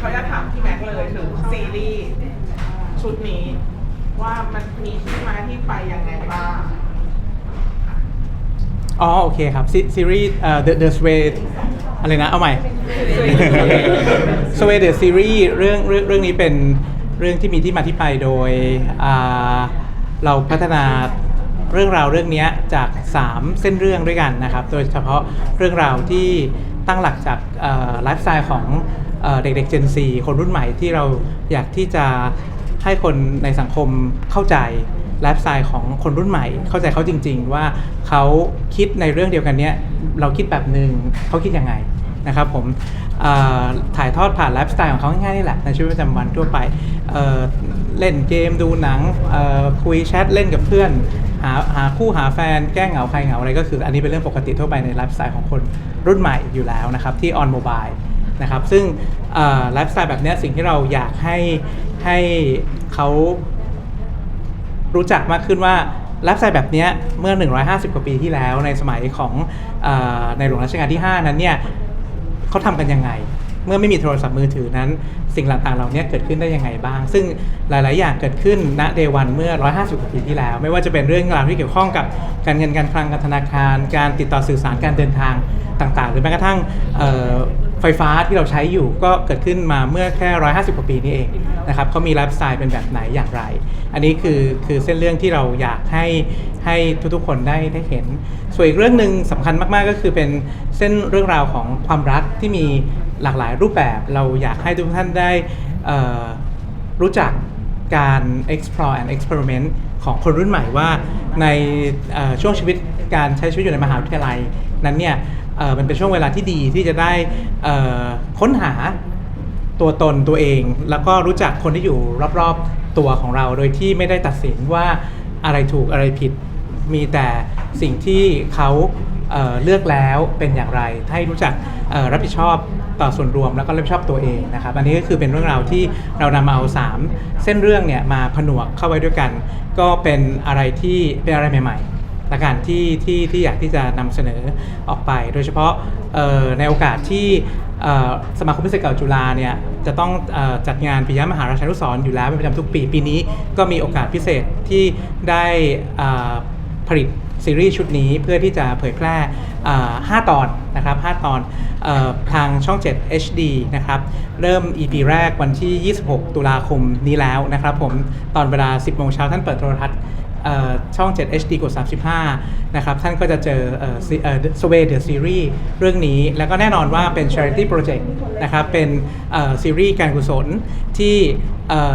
เขาจะถามพี่แม็กซ์เลยถึงซีรีส์ชุดนี้ ว่ามันมีที่มาที่ไปยังไงบ้างอ๋อโอเคครับซีซีรีส์เอ่อ The The Sway อะไรนะ เอาใหม่ Sway The Series เรื่องเรื่องเรื่องนี้เป็นเรื่องที่มีที่มาที่ไปโดยอ่าเราพัฒนาเรื่องราวเรื่องเนี้ยจาก 3 เส้นเรื่องด้วยกันนะครับ โดยเฉพาะเรื่องราวที่ตั้งหลักจากไลฟ์สไตล์ของ เด็กๆ Gen Z คนรุ่นใหม่ที่เราอยากที่จะให้คนในสังคมเข้าใจไลฟ์สไตล์ของคนรุ่นใหม่ เข้าใจเขาจริง ๆ ว่าเขาคิดในเรื่องเดียวกันเนี้ยเราคิดแบบหนึ่งเขาคิดยังไงนะครับผมถ่ายทอดผ่านไลฟ์สไตล์ของเขาง่ายๆนี่แหละในชีวิตประจำวันทั่วไปเเล่นเกมดูหนังคุยแชทเล่นกับเพื่อน หาหาคู่หาแฟนแกล้งเหงาใครเหงาอะไรก็คืออันนี้เป็นเรื่องปกติทั่วไปในไลฟ์สไตล์ของคนรุ่นใหม่อยู่แล้วนะครับ ที่ออนโมบาย นะครับซึ่งไลฟ์สไตล์แบบนี้สิ่งที่เราอยากให้ให้เขารู้จักมากขึ้นว่าไลฟ์สไตล์แบบนี้เมื่อ 150 กว่าปีที่แล้วในสมัยของอในหลวงรัชกาลที่ 5 นั้นเนี่ยเขาทำกันยังไง เมื่อไม่มีโทรศัพท์มือถือนั้น สิ่งต่างๆเหล่านี้เกิดขึ้นได้ยังไงบ้าง ซึ่งหลาย ๆ อย่างเกิดขึ้นณเดวันเมื่อ 150 กว่าปีที่แล้ว ไม่ว่าจะเป็นเรื่องราวที่เกี่ยวข้องกับการเงินการคลังการธนาคาร การติดต่อสื่อสารการเดินทางต่าง ๆ หรือแม้กระทั่ง ไฟฟ้าที่เราใช้อยู่ก็เกิดขึ้นมาเมื่อแค่ 150 กว่าปีนี้เองนะครับเขามีไลฟ์สไตล์เป็นแบบไหนอย่างไร อันนี้คือคือเส้นเรื่องที่เราอยากให้ให้ทุกๆคนได้ได้เห็น ส่วนอีกเรื่องหนึ่งสำคัญมากๆก็คือเป็นเส้นเรื่องราวของความรักที่มีหลากหลายรูปแบบ เราอยากให้ทุกท่านได้รู้จักการ explore and experiment ของคนรุ่นใหม่ว่าในช่วงชีวิตการใช้ชีวิตอยู่ในมหาวิทยาลัยนั้นเนี่ยมันเป็นช่วงเวลาที่ดีที่จะได้ค้นหาตัวตนตัวเอง แล้วก็รู้จักคนที่อยู่รอบๆตัวของเรา โดยที่ไม่ได้ตัดสินว่าอะไรถูกอะไรผิดมีแต่สิ่งที่เขา เเลือกแล้วเป็นอย่างไรให้รู้จักรับผิดชอบต่อส่วนรวมแล้วก็รับผิดชอบตัวเองนะครับ อันนี้ก็คือเป็นเรื่องราวที่เรานำมาเอา 3 เส้นเรื่องเนี่ยมาผนวกเข้าไว้ด้วยกัน ก็เป็นอะไรที่เป็นอะไรใหม่ๆละกันที่ที่ที่อยากที่จะนำเสนอออกไป โดยเฉพาะในโอกาสที่สมาคมพิเศษเก่าจุฬาเนี่ยจะต้องอจัดงานปิยมหาราชานุสรณ์อยู่แล้วเป็นประจำทุกปี ปีนี้ก็มีโอกาสพิเศษที่ได้ผลิต ซีรีส์ชุดนี้เพื่อที่จะเผยแพร่ 5 ตอนนะครับ 5 ตอนออทางช่อง 7 HD นะครับ เริ่ม EP แรกวันที่ 26 ตุลาคมนี้แล้วนะครับผม ตอนเวลา 10 โมงเช้าท่านเปิดโทรทัศน์ ช่อง 7 HD กด 35 นะครับ ท่านก็จะเจอเอ่อซีเอ่อ Sway the Series เรื่องนี้ แล้วก็แน่นอนว่าเป็น Charity Project นะครับ เป็นซีรีส์การกุศลที่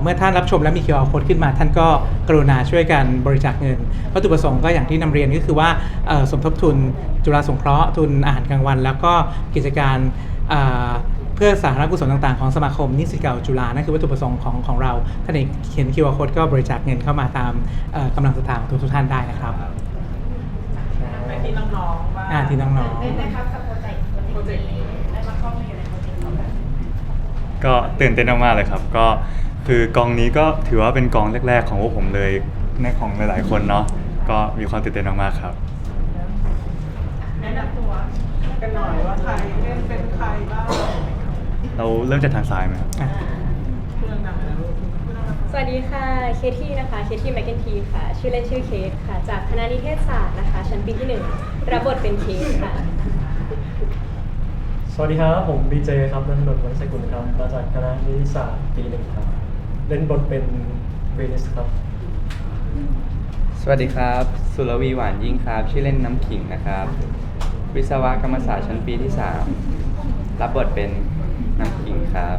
เมื่อท่านรับชมและมี QR Code ขึ้นมา ท่านก็กรุณาช่วยกันบริจาคเงินวัตถุประสงค์ก็อย่างที่นำเรียนก็คือว่าสมทบทุนจุฬาสงเคราะห์ทุนอาหารกลางวัน แล้วก็กิจการ เอ่อเพื่อสาธารณกุศลต่างๆของสมาคมนิสิตเก่าจุฬานั่นคือวัตถุประสงค์ของของเราท่านเองเขียน QR code ก็บริจาคเงินเข้ามาตามเอ่อกำลังศรัทธาของทุกๆท่านได้นะครับในที่น้องๆว่าอ่าที่น้องๆเป็นนะครับกับโปรเจกต์โปรเจกต์นี้ได้มาเข้ามาอยู่ในโปรเจกต์นี้แบบก็ตื่นเต้นมากๆเลยครับ ก็คือกองนี้ก็ถือว่าเป็นกองแรก ๆ ของพวกผมเลยในของหลายๆคนเนาะก็มีความตื่นเต้นมากๆครับแนะนำตัวกันหน่อยว่าใครเล่นเป็นใครบ้าง เราเริ่มจากทางซ้ายไหมครับอะเรื่องดังนะลูกสวัสดีค่ะ เคที่นะคะ เคที่แมคเคนทีค่ะ ชื่อเล่นชื่อเคทค่ะ จากคณะนิเทศศาสตร์นะคะ ชั้นปีที่หนึ่งรับบทเป็นเคทค่ะ สวัสดีครับ ผมบีเจครับนันนนท์วันสกุลครับ มาจากคณะนิติศาสตร์ปีหนึ่งครับ เล่นบทเป็นเวนิสครับสวัสดีครับ สุรวีหวานยิ่งครับ ชื่อเล่นน้ำขิงนะครับ วิศวกรรมศาสตร์ชั้นปีที่ 3 รับบทเป็น น้ำขิงครับ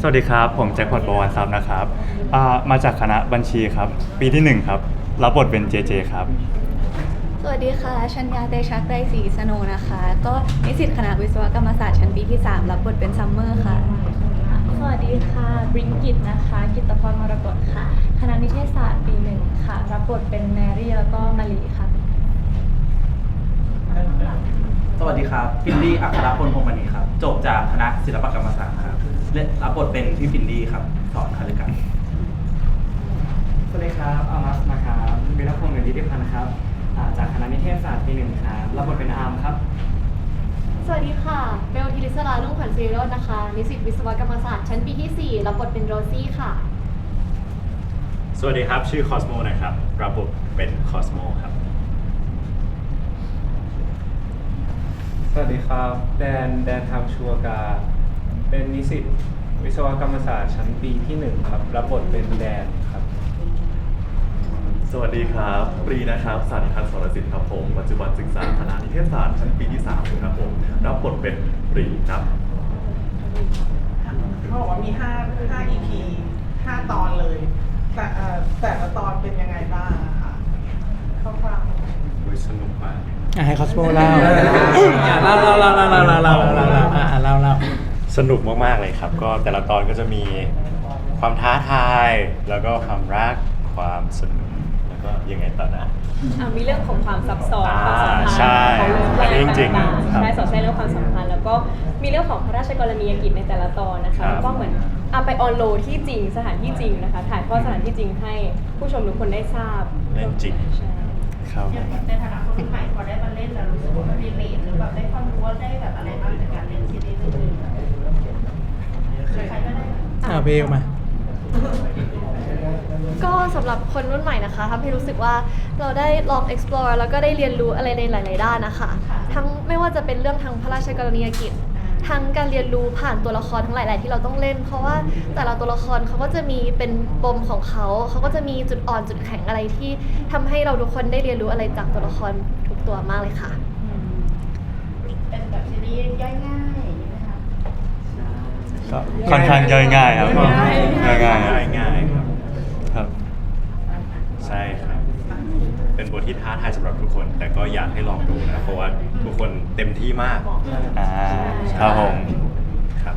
สวัสดีครับ ผมแจ็คพอตบวรทรัพย์นะครับอ่ามาจากคณะบัญชีครับ ปีที่หนึ่งครับ รับบทเป็นเจเจครับ สวัสดีค่ะ ชัญญาเตชะไกรศรีสโนนะคะ ก็นิสิตคณะวิศวกรรมศาสตร์ชั้นปีที่ 3 รับบทเป็นซัมเมอร์ค่ะ สวัสดีค่ะบริงกิตนะคะ กิตพรมรกตค่ะ คณะนิเทศศาสตร์ปีหนึ่งค่ะ รับบทเป็นแมรี่แล้วก็มารีค่ะ สวัสดีครับฟินดี้อัครพลพงศ์มณีครับ จบจากคณะศิลปกรรมศาสตร์ครับเล่นรับบทเป็นพี่ฟินดี้ครับ สอนคาลิกรรมสวัสดีครับอามัสนะครับวิรพงศ์เงินดิติพันธ์ครับอ่าจากคณะนิเทศศาสตร์ปีหนึ่งครับรับบทเป็นอาร์มครับ สวัสดีค่ะ เบลทิริสรานุ่งขวัญศิริโรจน์นะคะ นิสิตวิศวกรรมศาสตร์ชั้นปีที่ 4 รับบทเป็นโรซี่ค่ะ สวัสดีครับ ชื่อคอสโมนะครับ รับบทเป็นคอสโมครับ สวัสดีครับ แดน แดนทำชัวกา เป็นนิสิตวิศวกรรมศาสตร์ชั้นปีที่หนึ่งครับ รับบทเป็นแดนครับ สวัสดีครับ ปรีนะครับสันทันสรสิทธิ์ครับผม ปัจจุบันศึกษาคณะนิเทศศาสตร์ชั้นปีที่3ครับผม รับบทเป็นปรีครับเขาบอกว่ามีห้าห้า EP ห้าตอนเลย แต่เอ่อแต่ละตอนเป็นยังไงบ้างอะคะคร่าวสนุกมาก อะให้คอสโมเล่าอะเล่าเล่าเล่าเล่าเล่าเล่าเล่าเล่าเล่าอะเล่าเล่า สนุกมาก ๆ เลยครับ ก็แต่ละตอนก็จะมีความท้าทาย แล้วก็ความรักความสนุกแล้วก็ยังไงต่อนะ อะมีเรื่องของความซับซ้อนอ่าความสัมพันธ์ใช่ของอันนี้จริงๆต่าๆครับใช่สอดแทรกเรื่องความสัมพันธ์แล้วก็มีเรื่องของพระราชกรณียกิจในแต่ละตอนนะครัคะบ แล้วก็เหมือนเอาไปออนโลที่จริงสถานที่จริงนะคะ ถ่ายทอดสถานที่จริงให้ผู้ชมทุกคนได้ทราบเล่นจริง ใช่ ครับอย่างในฐานะคนรุ่นใหม่พอได้มาเล่นแล้วรู้สึกว่ารีเลทหรือแบบได้ความรู้ว่าได้แบบอะไรบ้างจากการเล่นซีรีส์เรื่องนี้ใครก็ได้อะเบลมาก็สำหรับคนรุ่นใหม่นะคะทำให้รู้สึกว่าเราได้ลอง explore แล้วก็ได้เรียนรู้อะไรในหลาย ๆ ด้านนะคะ ทั้งไม่ว่าจะเป็นเรื่องทางพระราชกรณียกิจ ทั้งการเรียนรู้ผ่านตัวละครทั้งหลาย ๆ ที่เราต้องเล่น เพราะว่าแต่ละตัวละครเขาก็จะมีเป็นปมของเขา เขาก็จะมีจุดอ่อนจุดแข็งอะไรที่ทำให้เราทุกคนได้เรียนรู้อะไรจากตัวละครทุกตัวมากเลยค่ะ เป็นแบบซีรีส์ย่อยง่ายอย่างนี้ไหมคะ ก็ค่อนข้างย่อยง่ายครับง่ายง่ายง่าย ง่ายๆครับ ครับ ใช่ครับ เป็นบ ทที่ท้าทายสำหรับทุกคน แต่ก็อยากให้ลองดูนะเพราะว่าทุกคนเต็มที่มาก อ่าครับผม ครับ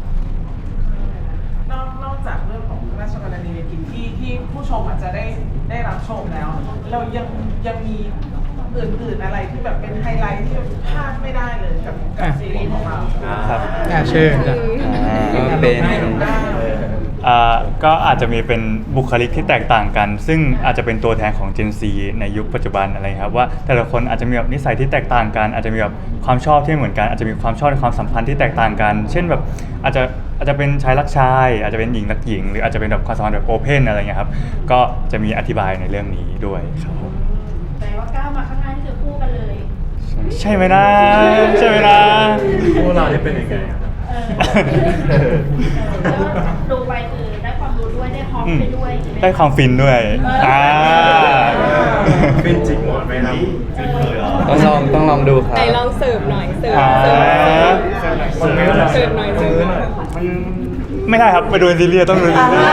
ๆนอกนอกจากเรื่องของพระราชกรณียกิจที่ที่ผู้ชมอาจจะได้ได้รับชมแล้ว เรายังยังมีอื่นๆอะไรที่แบบเป็นไฮไลท์ที่พลาดไม่ได้เลยกับกับซีรีส์ของเรา ครับ อะเชิญจ้ะก็เป็น อ่าก็อาจจะมีเป็นบุคลิกที่แตกต่างกัน ซึ่งอาจจะเป็นตัวแทนของ Gen Z ในยุคปัจจุบันอะไรครับว่าแต่ละคนอาจจะมีแบบนิสัยที่แตกต่างกัน อาจจะมีแบบความชอบที่ไม่เหมือนกันอาจจะมีความชอบในความสัมพันธ์ที่แตกต่างกัน เช่นแบบอาจจะอาจจะเป็นชายรักชาย อาจจะเป็นหญิงรักหญิง หรืออาจจะเป็นแบบความสัมพันธ์แบบโอเพนอะไรเงี้ยครับก็จะมีอธิบายในเรื่องนี้ด้วยครับผมแปลว่าก้าวมาข้างหน้าที่จะคู่กันเลย ใช่ไหมนะใช่ไหมนะ พวกเราได้เป็นยังไงอะ ดูไปคือได้ความรู้ด้วยได้ฮอปไปด้วยใช่ไหม ได้ความฟินด้วยอ่าเป็นจริงหมดไหมครับจริงเลยเหรอต้องลองต้องลองดูครับ ไหนลองเสิร์ฟหน่อยเสิร์ฟอ่าเสิร์ฟเสิร์ฟ มันไม่ได้เสิร์ฟหน่อยเสิร์ฟหน่อย มันไม่ได้ครับไปดูในซีรีส์ต้องดูในซีรีส์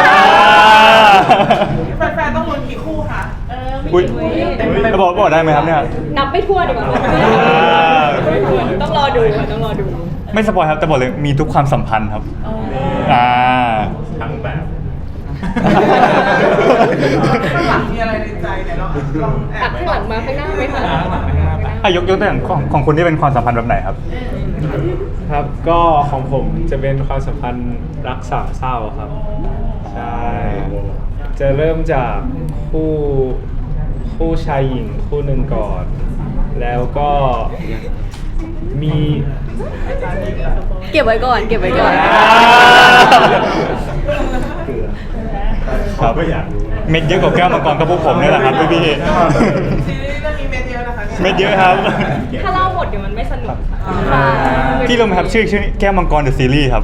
แฟนๆต้องลุ้นกี่คู่คะเออมีอุ้ยคู่จะบอกบอกได้ไหมครับเนี่ย นับไม่ทั่วดีกว่านับไม่ทั่วต้องรอดูค่ะต้องรอดู ไม่สปอยครับแต่บอกเลยมีทุกความสัมพันธ์ครับอ่าทั้งแบบ ข้างหลังมีอะไรในใจเนี่ยเราลองแอตับดข้างหลังมาข้างหน้าไหมคะอะยกยกตัวอย่างของของคุณที่เป็นความสัมพันธ์แบบไหนครับ ครับก็ของผมจะเป็นความสัมพันธ์รักสามเศร้าครับ ใช่ จะเริ่มจากคู่คู่ชายหญิงคู่หนึ่งก่อน แล้วก็ มี เก็บไว้ก่อน เก็บไว้ก่อน ครับเม็ดเยอะกว่าแก้วมังกรกับพวกผมนี่แหละครับพี่พี่ซีรีส์เรื่องนี้เมดเยอะนะคะนี่ยเม็ดเยอะครับ ถ้าเล่าหมดเดี๋ยวมันไม่สนุกค่ะพี่รู้ไหมครับชื่อชื่อแก้วมังกรเดอะซีรีส์ครับ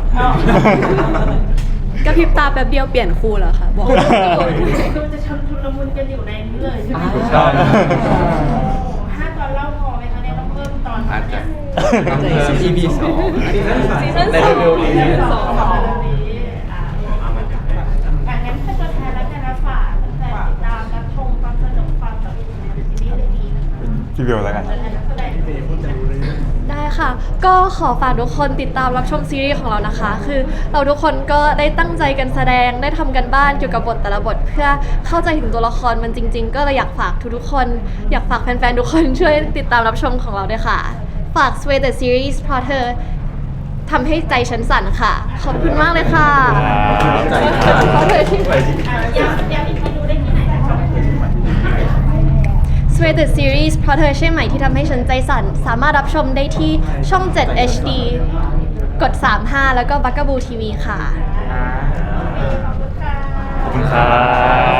กระพริบตาแป๊บเดียวเปลี่ยนคู่แล้วค่ะ บอกคือจะชนชุลมุนกันอยู่ในนี้เลยใช่ไหมถูกต้องห้าตอนเล่าพอไหมคะเนี่ยต้องเพิ่มตอนอาจจะ เนี่ยต้องเพิ่ม EP สองซีซั่นสองในเร็วๆนี้ซีซั่นสองอะงั้นถ้าตัวแทนแล้วกันนะฝากแฟนๆติดตามรับชมความสนุกความแบบซีรีส์เรื่องนี้นะคะพี่เบลแล้วกันตัวแทนนักแสดง ได้ค่ะ ก็ขอฝากทุกคนติดตามรับชมซีรีส์ของเรานะคะ คือเราทุกคนก็ได้ตั้งใจกันแสดงได้ทำกันบ้านเกี่ยวกับบทแต่ละบท เพื่อเข้าใจถึงตัวละครมันจริง ๆ ก็เลยอยากฝากทุกๆคน อยากฝากแฟนๆทุกคนช่วยติดตามรับชมของเราด้วยค่ะ ฝาก Sway the Series เพราะเธอทำให้ใจฉันสั่นค่ะ ขอบคุณมากเลยค่ะเพราะเธอที่ย้ำย้ำอีกทีดูได้ไหนนะคะ Sway the Series เพราะเธอใช่ไหมที่ทำให้ฉันใจสั่น สามารถรับชมได้ที่ช่อง 7 HD กด 35 แล้วก็บักก a บูทีวีค่ะ ขอบคุณครับ